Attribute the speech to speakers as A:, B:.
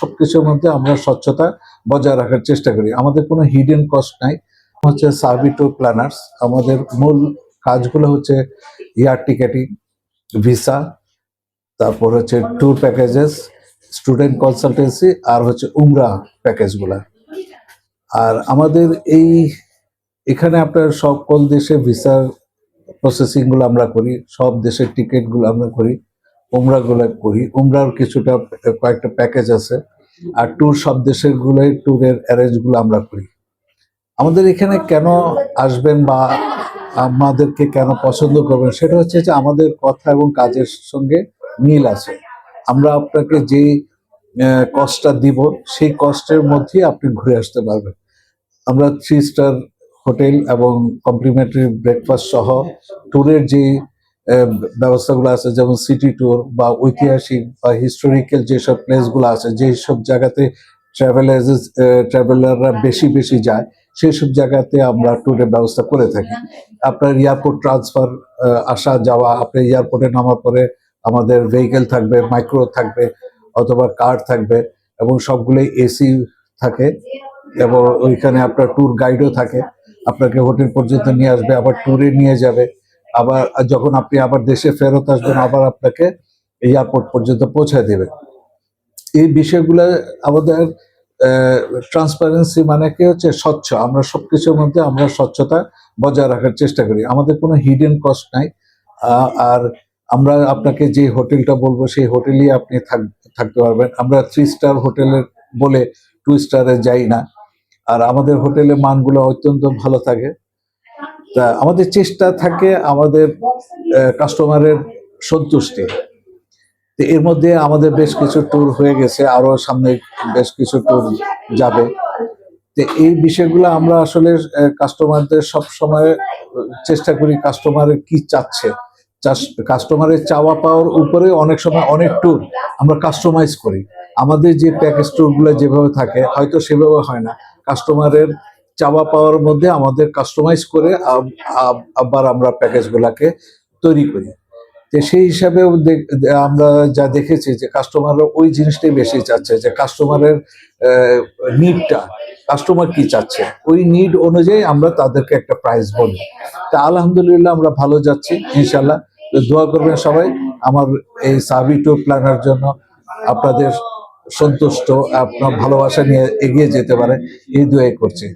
A: সবকিছুর মধ্যে আমরা স্বচ্ছতা বজায় রাখার চেষ্টা করি। আমাদের কোনো হিডেন কস্ট নাই। হচ্ছে সার্ভি ট্যুর প্ল্যানার্স আমাদের মূল কাজগুলো হচ্ছে এয়ার টিকেটিং ভিসা তারপর হচ্ছে ট্যুর প্যাকেজেস স্টুডেন্ট কনসালটেন্সি আর হচ্ছে উমরা প্যাকেজগুলা আর আমাদের এই, এখানে আপনার সকল দেশে ভিসার প্রসেসিংগুলো আমরা করি, সব দেশের টিকিটগুলো আমরা করি। উমরাগুলো করি। উমরার কিছুটা, কয়েকটা প্যাকেজ আছে। আর ট্যুর সব দেশের গুলোই ট্যুরের অ্যারেঞ্জগুলো আমরা করি। আমাদের এখানে কেন আসবেন বা আমাদেরকে কেন পছন্দ করবেন সেটা হচ্ছে যে আমাদের কথা এবং কাজের সঙ্গে মিল আছে। আমরা আপনাকে যে কস্টটা দিব, সেই কস্টের মধ্যে আপনি ঘুরে আসতে পারবেন। আমরা থ্রি স্টার হোটেল এবং কমপ্লিমেন্টারি ব্রেকফাস্ট সহ ট্যুরের যে ব্যবস্থাগুলো আছে, যেমন সিটি ট্যুর বা ঐতিহাসিক বা হিস্টোরিক্যাল যেসব প্লেসগুলো আছে, যেসব জায়গাতে ট্রাভেল ট্রাভেলাররা বেশি বেশি যায় সেই সব জায়গাতে আমরা ট্যুরের ব্যবস্থা করে থাকি। আপনার এয়ারপোর্ট ট্রান্সফার আসা যাওয়া, আপনি এয়ারপোর্টে নামার পরে আমাদের ভেহিকেল থাকবে মাইক্রো থাকবে অথবা কার থাকবে এবং সবগুলোই এসি থাকে এবং ওইখানে আপনার ট্যুর গাইডও থাকে। আপনাকে হোটেল পর্যন্ত নিয়ে আসবে, আবার ট্যুরে নিয়ে যাবে। আবার যখন আপনি আবার দেশে ফেরত আসবেন আবার আপনাকে এয়ারপোর্ট পর্যন্ত পৌঁছায় দেবে। এই বিষয়গুলো আমাদের ট্রান্সপারেন্সি মানে কি হচ্ছে স্বচ্ছ। আমরা সবকিছুর মধ্যে আমরা স্বচ্ছতা বজায় রাখার চেষ্টা করি। আমাদের কোনো হিডেন কস্ট নাই। আর আমরা আপনাকে যে হোটেলটা বলব সেই হোটেলই আপনি থাক- থাকতে পারবেন। আমরা থ্রি স্টার হোটেলের বলে টু স্টারে যাই না। আর আমাদের হোটেলের মানগুলো অত্যন্ত ভালো থাকে। তা আমাদের চেষ্টা থাকে আমাদের কাস্টমারের সন্তুষ্টি। তো এর মধ্যে আমাদের বেশ কিছু ট্যুর হয়ে গেছে, আরও সামনে বেশ কিছু ট্যুর যাবে। তো এই বিষয়গুলো আমরা আসলে কাস্টমারদের সব সময় চেষ্টা করি কাস্টমারের কি চাচ্ছে। কাস্টমারের চাওয়া পাওয়ার উপরে অনেক সময় অনেক ট্যুর আমরা কাস্টমাইজ করি। আমাদের যে প্যাকেজ ট্যুরগুলো যেভাবে থাকে, হয়তো সেভাবে হয় না। কাস্টমারের চাওয়া পাওয়ার মধ্যে আমাদের কাস্টমাইজ করে আব- আব- আবার আমরা প্যাকেজগুলোকে তৈরি করি। তো সেই হিসাবেও দেখ- আমরা যা দেখেছি যে কাস্টমাররা ওই জিনিসটাই বেশি চাচ্ছে যে কাস্টমারের নিডটা কাস্টমার কি চাচ্ছে? ওই নিড অনুযায়ী আমরা তাদেরকে একটা প্রাইস বলি। তা আলহামদুলিল্লাহ আমরা ভালো যাচ্ছি ইনশাল্লাহ দোয়া করবেন সবাই, আমার এই সার্ভি ট্যুর প্ল্যানার জন্য আপনাদের সন্তুষ্ট, আপনার ভালোবাসা নিয়ে এগিয়ে যেতে পারে, এই দোয়াই করছি।